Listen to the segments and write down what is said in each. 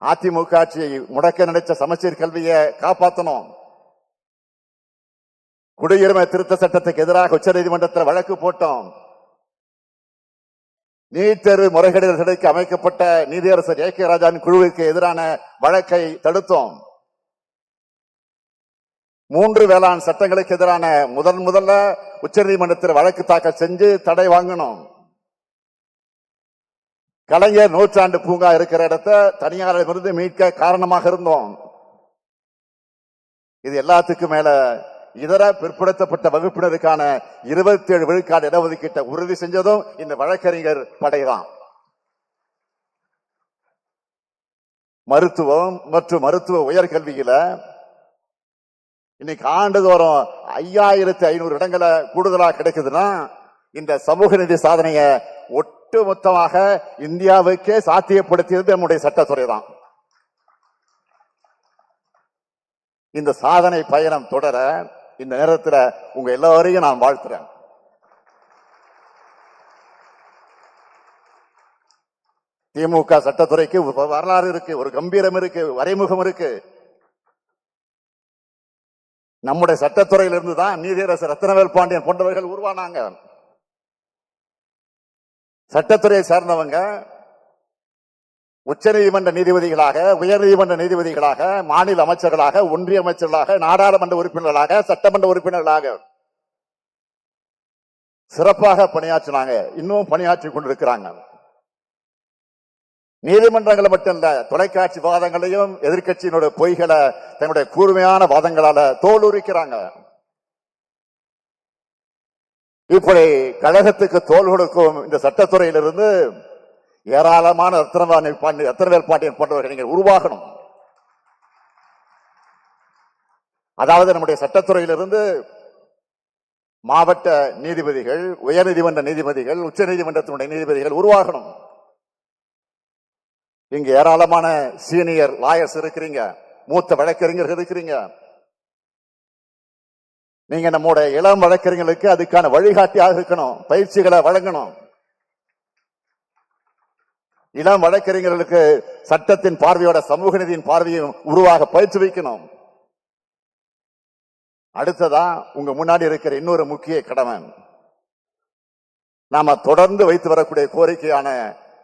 அதிமுக ஆட்சியை முடக்க நினைச்ச சமச்சீர் கல்வியை காப்பாத்தணும். குடியுரிமை திருத்த சட்டத்துக்கு எதிராக உச்ச நீதிமன்றத்தில் வழக்கு போட்டோம். நீட் தேர்வு முறைகேடுகள் தடுக்க அமைக்கப்பட்ட நீதியரசர் ஏ கே ராஜாவின் குழுவிற்கு எதிரான வழக்கை தடுத்தோம். மூன்று வேளாண் சட்டங்களுக்கு எதிரான முதன் முதல்ல உச்சநீதிமன்றத்தில் வழக்கு தாக்கல் செஞ்சு தடை வாங்கணும். கலைஞர் நூற்றாண்டு பூங்கா இருக்கிற இடத்த தனியாரிடமிருந்து மீட்க காரணமாக இருந்தோம். இது எல்லாத்துக்கும் மேல இதர பிற்படுத்தப்பட்ட வகுப்பினருக்கான இருபத்தி ஏழு விழுக்காடு இடஒதுக்கீட்டை உறுதி செஞ்சதும் இந்த வழக்கறிஞர் படைதான். மருத்துவம் மற்றும் மருத்துவ உயர்கல்வியில இன்னைக்கு ஆண்டுதோறும் ஐயாயிரத்தி ஐநூறு இடங்களை கூடுதலா கிடைக்குதுன்னா இந்த சமூக நிதி சாதனையை ஒட்டு மொத்தமாக இந்தியாவுக்கே சாத்தியப்படுத்தியது நம்முடைய சட்டத்துறை தான். இந்த சாதனை பயணம் தொடர இந்த நேரத்தில் உங்க எல்லாரையும் நான் வாழ்த்துறேன். திமுக சட்டத்துறைக்கு ஒரு வரலாறு இருக்கு ஒரு கம்பீரம் இருக்கு வரைமுகம் இருக்கு. நம்முடைய சட்டத்துறையிலிருந்து தான் நீதியரசர் ரத்னவேல் பாண்டியன் போன்றவர்கள் உருவானாங்க. சட்டத்துறையை சார்ந்தவங்க உச்சநீதிமன்ற நீதிபதிகளாக உயர் நீதிமன்ற நீதிபதிகளாக மாநில அமைச்சர்களாக ஒன்றிய அமைச்சர்களாக நாடாளுமன்ற உறுப்பினர்களாக சட்டமன்ற உறுப்பினர்களாக சிறப்பாக பணியாற்றினாங்க. இன்னும் பணியாற்றி கொண்டிருக்கிறாங்க. நீதிமன்றங்களை மட்டும் இல்ல தொலைக்காட்சி வாதங்களையும் எதிர்கட்சியினுடைய பொய்களை தங்களுடைய கூர்மையான வாதங்களால தோலுரிக்கிறாங்க. இப்படி கழகத்துக்கு தோல் கொடுக்கும் இந்த சட்டத்துறையிலிருந்து ஏராளமான ரத்தனவாணி பாண்டி ரத்தனவேல் பாண்டியன் போன்றவர்கள் நீங்கள் உருவாகணும். அதாவது நம்முடைய சட்டத்துறையிலிருந்து மாவட்ட நீதிபதிகள் உயர்நீதிமன்ற நீதிபதிகள் உச்ச நீதிமன்றத்தினுடைய நீதிபதிகள் உருவாகணும். இங்கு ஏராளமான சீனியர் லாயர்ஸ் இருக்கிறீங்க மூத்த வழக்கறிஞர்கள் இருக்கிறீங்க நீங்க நம்முடைய இளம் வழக்கறிஞர்களுக்கு அதுக்கான வழிகாட்டியாக இருக்கணும் பயிற்சிகளை வழங்கணும். இளம் வழக்கறிஞர்களுக்கு சட்டத்தின் பார்வையோட சமூக நீதியின் பார்வையும் உருவாக பயிற்சி வைக்கணும். அடுத்ததா உங்க முன்னாடி இருக்கிற இன்னொரு முக்கிய கடமை. நாம தொடர்ந்து வைத்து வரக்கூடிய கோரிக்கையான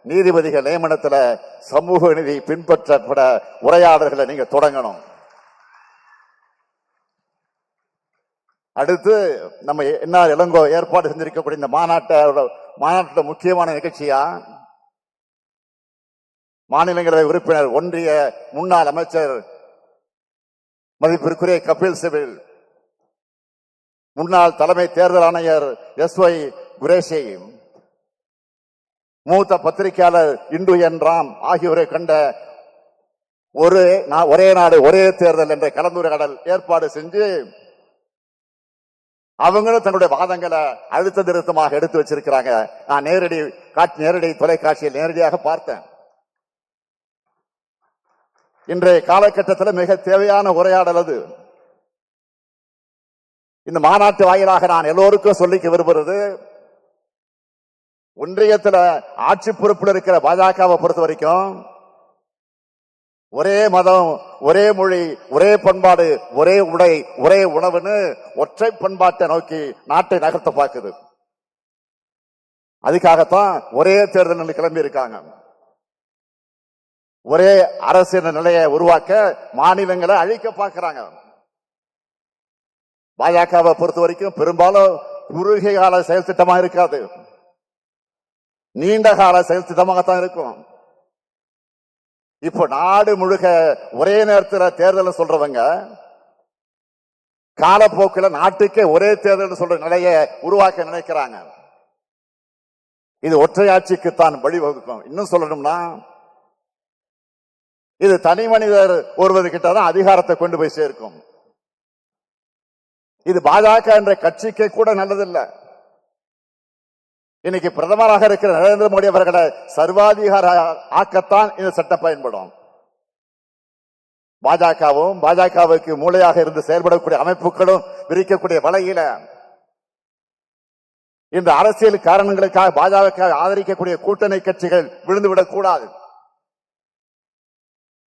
நீதிபதிகள் நியமனத்துல சமூக நீதி பின்பற்றப்பட உரையாடல்களை நீங்க தொடங்கணும். அடுத்து நம்ம என்ன இளங்கோ ஏற்பாடு செஞ்சிருக்கக்கூடிய இந்த மாநாட்டோட மாநாட்டோட முக்கியமான நிகழ்ச்சியா? மாநிலங்களவை உறுப்பினர் ஒன்றிய முன்னாள் அமைச்சர் மதிப்பிற்குரிய கபில் சிபில் முன்னாள் தலைமை தேர்தல் ஆணையர் எஸ் ஒய் குரேஷி மூத்த பத்திரிகையாளர் இந்து என் ராம் ஆகியோரை கண்ட ஒரு ஒரே நாடு ஒரே தேர்தல் என்ற கலந்துரையாடல் ஏற்பாடு செஞ்சு அவங்களும் தன்னுடைய வாதங்களை அழுத்த திருத்தமாக எடுத்து வச்சிருக்கிறாங்க. நான் நேரடி காட்சி நேரடி தொலைக்காட்சியில் நேரடியாக பார்த்தேன். இன்றைய காலகட்டத்தில் மிக தேவையான உரையாடல் அது. இந்த மாநாட்டு வாயிலாக நான் எல்லோருக்கும் சொல்லிக்க விரும்புறது ஒன்றியத்தில் ஆட்சி பொறுப்பில் இருக்கிற பாஜகவை பொறுத்த வரைக்கும் ஒரே மதம் ஒரே மொழி ஒரே பண்பாடு ஒரே உடை ஒரே உணவுன்னு ஒற்றை பண்பாட்டை நோக்கி நாட்டை நகர்த்த பார்க்குது. அதுக்காகத்தான் ஒரே தேர்தல் கிளம்பி இருக்காங்க ஒரே அரசியல் நிலையை உருவாக்க மாநிலங்களை அழிக்க பார்க்கிறாங்க. பாஜகவை பொறுத்த வரைக்கும் பெரும்பாலும் குறுகிய கால செயல் திட்டமா இருக்காது. நீண்ட கால செயல் திட்டமாகத்தான் இருக்கும். இப்போ நாடு முழுக்க ஒரே நேரத்தில் தேர்தல் சொல்றவங்க காலப்போக்கில் நாட்டுக்கே ஒரே தேர்தல் சொல்ற நிலையை உருவாக்க நினைக்கிறாங்க. இது ஒற்றையாட்சிக்கு தான் வழிவகுக்கும். இன்னும் சொல்லணும்னா இது தனி மனிதர் ஒருவர்கிட்ட தான் அதிகாரத்தை கொண்டு போய் சேர்க்கும். இது பாஜக என்ற கட்சிக்கு கூட நல்லதில்லை. இன்னைக்கு பிரதமராக இருக்கிற நரேந்திர மோடி அவர்களை சர்வாதிகார ஆக்கத்தான் இந்த சட்டம் பயன்படும். பாஜகவும் பாஜகவுக்கு மூளையாக இருந்து செயல்படக்கூடிய அமைப்புகளும் விரிக்கக்கூடிய வலையில இந்த அரசியல் காரணங்களுக்காக பாஜக ஆதரிக்கக்கூடிய கூட்டணி கட்சிகள் விழுந்துவிடக் கூடாது.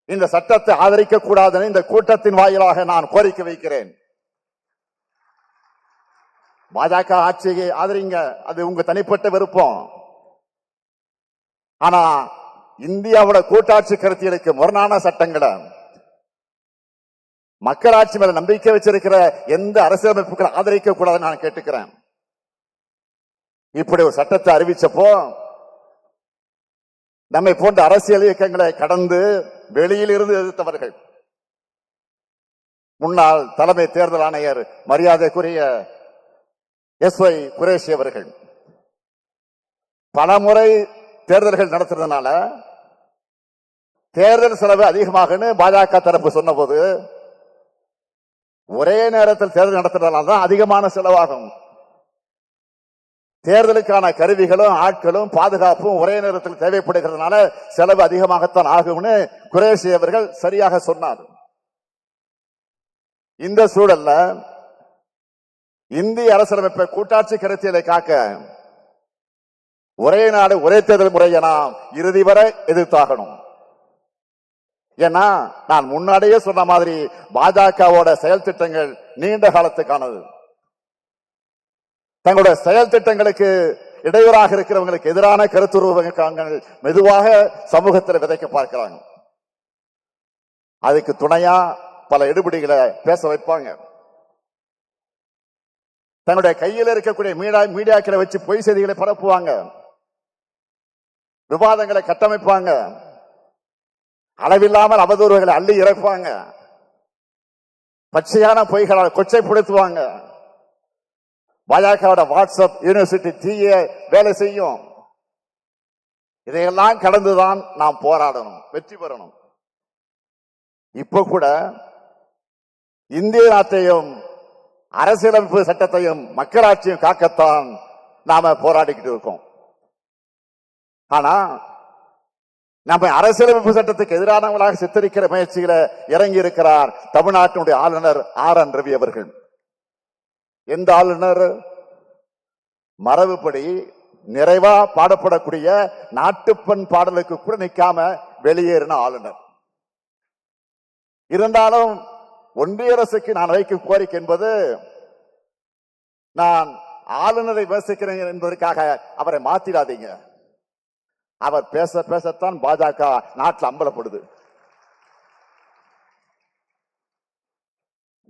இந்த சட்டத்தை ஆதரிக்க கூடாதுன்னு இந்த கூட்டத்தின் வாயிலாக நான் கோரிக்கை வைக்கிறேன். பாஜக ஆட்சியை ஆதரிங்க. அது உங்க தனிப்பட்ட விருப்பம். ஆனா இந்தியாவோட கூட்டாட்சி கருத்தியலுக்கு முரணான சட்டங்களை மக்களாட்சி மேல நம்பிக்கை வச்சிருக்கிற எந்த அரசியலமைப்புகளை ஆதரிக்க கூடாதுன்னு நான் கேட்டுக்கிறேன். இப்படி ஒரு சட்டத்தை அறிவிச்சப்போ நம்மை போன்ற அரசியல் இயக்கங்களை கடந்து வெளியில் இருந்து எதிர்த்தவர்கள். முன்னாள் தலைமை தேர்தல் ஆணையர் மரியாதைக்குரிய எஸ் ஒய் குரேஷி அவர்கள். பலமுறை தேர்தல்கள் நடத்துறதுனால தேர்தல் செலவு அதிகமாகுன்னு பாஜக தரப்பு சொன்னபோது ஒரே நேரத்தில் தேர்தல் நடத்துறதுனால தான் அதிகமான செலவாகும். தேர்தலுக்கான கருவிகளும் ஆட்களும் பாதுகாப்பும் ஒரே நேரத்தில் தேவைப்படுகிறதுனால செலவு அதிகமாகத்தான் ஆகும்னு குரேஷி அவர்கள் சரியாக சொன்னார். இந்த சூழல்ல இந்திய அரசியலமைப்பை கூட்டாட்சி கருத்தியலை காக்க ஒரே நாடு ஒரே தேர்தல் முறையை நாம் இறுதி வரை எதிர்த்தாகணும். ஏன்னா நான் முன்னாடியே சொன்ன மாதிரி பாஜகவோட செயல் திட்டங்கள் நீண்ட காலத்துக்கானது. தங்களுடைய செயல் திட்டங்களுக்கு இடையூறாக இருக்கிறவங்களுக்கு எதிரான கருத்துருவங்கள் மெதுவாக சமூகத்தில் விதைக்க பார்க்கிறாங்க. அதுக்கு துணையா பல எடுபடிகளை பேச வைப்பாங்க. தன்னுடைய கையில் இருக்கக்கூடிய மீடியா மீடியாக்களை வச்சு பொய் செய்திகளை பரப்புவாங்க. விவாதங்களை கட்டமைப்பாங்க. அளவில்லாமல் அவதூறுகளை அள்ளி இறப்பாங்க பச்சையான பொய்களை கொச்சைப்படுத்துவாங்க. பாஜகவோட வாட்ஸ்அப் யூனிவர்சிட்டி தீய வேலை செய்யும். இதையெல்லாம் கடந்துதான் நாம் போராடணும் வெற்றி பெறணும். இப்ப கூட இந்திய நாட்டையும் அரசியலமைப்பு சட்டத்தையும் மக்களாட்சியும் காக்கத்தான் நாம போராடிக்கிட்டு இருக்கோம். ஆனா நம்ம அரசியலமைப்பு சட்டத்துக்கு எதிரானவங்களாக சித்தரிக்கிற முயற்சிகளை இறங்கி இருக்கிறார் தமிழ்நாட்டினுடைய ஆளுநர் ஆர் என் ரவி அவர்கள். எந்த ஆளுநர்? மரபுப்படி நிறைவா பாடப்படக்கூடிய நாட்டுப்பண் பாடலுக்கு கூட நிற்காம வெளியேறின ஆளுநர். இருந்தாலும் ஒன்றிய அரசுக்கு நான் வைக்கும் கோரிக்கை என்பது நான் ஆளுநரை விமர்சிக்கிறேன் என்பதற்காக அவரை மாத்திடாதீங்க அவர் பேச பேசத்தான் பாஜக நாட்டில் அம்பலப்படுது.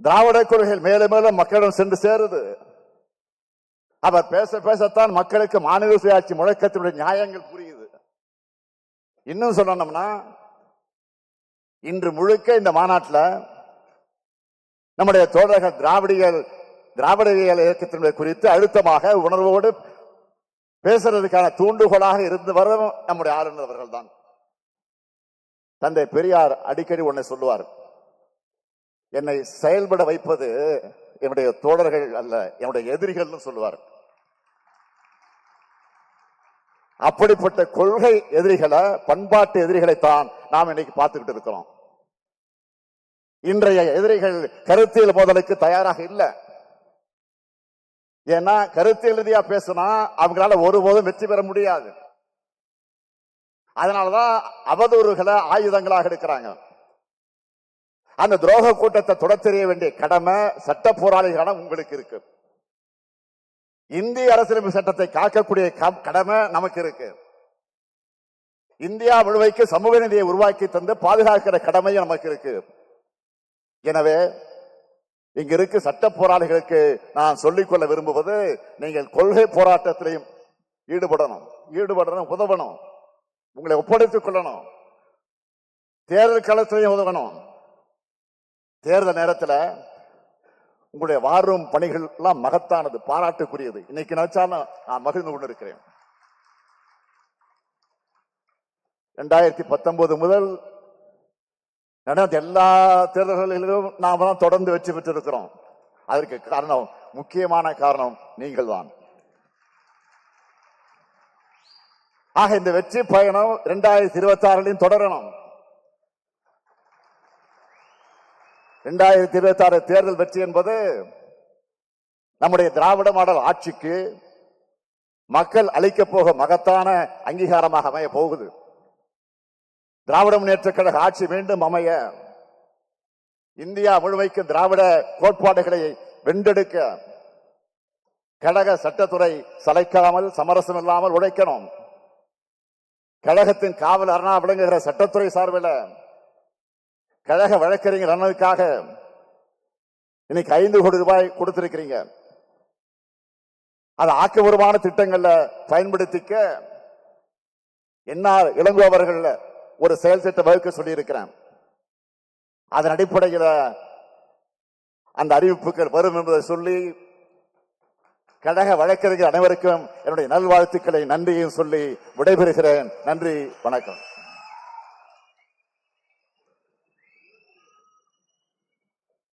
திராவிட கொள்கைகள் மேலும் மேலும் மக்களிடம் சென்று சேருது. அவர் பேச பேசத்தான் மக்களுக்கு மாநில சுயாட்சி முழக்கத்தினுடைய நியாயங்கள் புரியுது. இன்னும் சொல்லணும்னா இன்று முழுக்க இந்த மாநாட்டில் நம்முடைய தோழர்கள் திராவிடிகள் திராவிடவியல் இயக்கத்தினுடைய குறித்து அழுத்தமாக உணர்வோடு பேசுறதுக்கான தூண்டுகோலாக இருந்து வரும் நம்முடைய ஆளுநர் அவர்கள் தான் தந்தை பெரியார் அடிக்கடி ஒன்னை சொல்லுவார் என்னை செயல்பட வைப்பது என்னுடைய தோழர்கள் அல்ல என்னுடைய எதிரிகள்னு சொல்லுவார். அப்படிப்பட்ட கொள்கை எதிரிகளை பண்பாட்டு எதிரிகளை தான் நாம் இன்னைக்கு பார்த்துக்கிட்டு இருக்கிறோம். இன்றைய எதிரிகள் கருத்தியல் மோதலுக்கு தயாராக இல்லை. ஏன்னா கருத்தியல் ரீதியா பேசினா அவங்களால ஒருபோதும் வெற்றி பெற முடியாது. அதனாலதான் அவதூறுகளை ஆயுதங்களாக எடுக்கிறாங்க. அந்த துரோக கூட்டத்தை தொடத்தெறிய வேண்டிய கடமை சட்ட போராளிகளான உங்களுக்கு இருக்கு. இந்திய அரசியலமைப்பு சட்டத்தை காக்கக்கூடிய க- கடமை நமக்கு இருக்கு. இந்தியா முழுமைக்கு சமூக நிதியை உருவாக்கி தந்து பாதுகாக்கிற கடமையும் நமக்கு இருக்கு. எனவே இங்க இருக்கு சட்ட போராளிகளுக்கு நான் சொல்லிக்கொள்ள விரும்புவது நீங்கள் கொள்கை போராட்டத்திலையும் ஈடுபடணும். ஈடுபடணும் உதவணும். உங்களை ஒப்படைத்துக் கொள்ளணும். தேர்தல் களத்திலையும் உதவணும். தேர்தல் நேரத்துல உங்களுடைய வாரும் பணிகள் எல்லாம் மகத்தானது பாராட்டுக்குரியது. இன்னைக்கு நினைச்சாலும் நான் மகிழ்ந்து கொண்டிருக்கிறேன். ரெண்டாயிரத்தி பத்தொன்பது முதல் நடந்த எல்லா தேர்தல்களிலும் நாம் தான் தொடர்ந்து வெற்றி பெற்றிருக்கிறோம். அதற்கு காரணம் முக்கியமான காரணம் நீங்கள் தான் ஆக இந்த வெற்றி பயணம் இரண்டாயிரத்தி இருபத்தி ஆறுலையும் தொடரணும். இரண்டாயிரத்தி இருபத்தி ஆறு தேர்தல் வெற்றி என்பது நம்முடைய திராவிட மாடல் ஆட்சிக்கு மக்கள் அளிக்க போக மகத்தான அங்கீகாரமாக அமைய போகுது. திராவிட முன்னேற்ற கழக ஆட்சி மீண்டும் அமைய இந்தியா முழுமைக்கு திராவிட கோட்பாடுகளை வென்றெடுக்க கழக சட்டத்துறை சளைக்காமல் சமரசம் இல்லாமல் உழைக்கணும். கழகத்தின் காவல் அரணா விளங்குகிற சட்டத்துறை சார்பில் கழக வழக்கறிஞர் அண்ணனுக்காக இன்னைக்கு ஐந்து கோடி ரூபாய் கொடுத்திருக்கிறீங்க. அது ஆக்கபூர்வமான திட்டங்கள்ல பயன்படுத்திக்க என்னால் இளங்கோவர்கள் ஒரு செயல் திட்டம் வகுக்க சொல்லியிருக்கிறேன். அதன் அடிப்படையில் அந்த அறிவிப்புகள் வரும் என்பதை சொல்லி கழக வழக்கறிஞர் அனைவருக்கும் என்னுடைய நல்வாழ்த்துக்களை நன்றியும் சொல்லி விடைபெறுகிறேன். நன்றி வணக்கம்.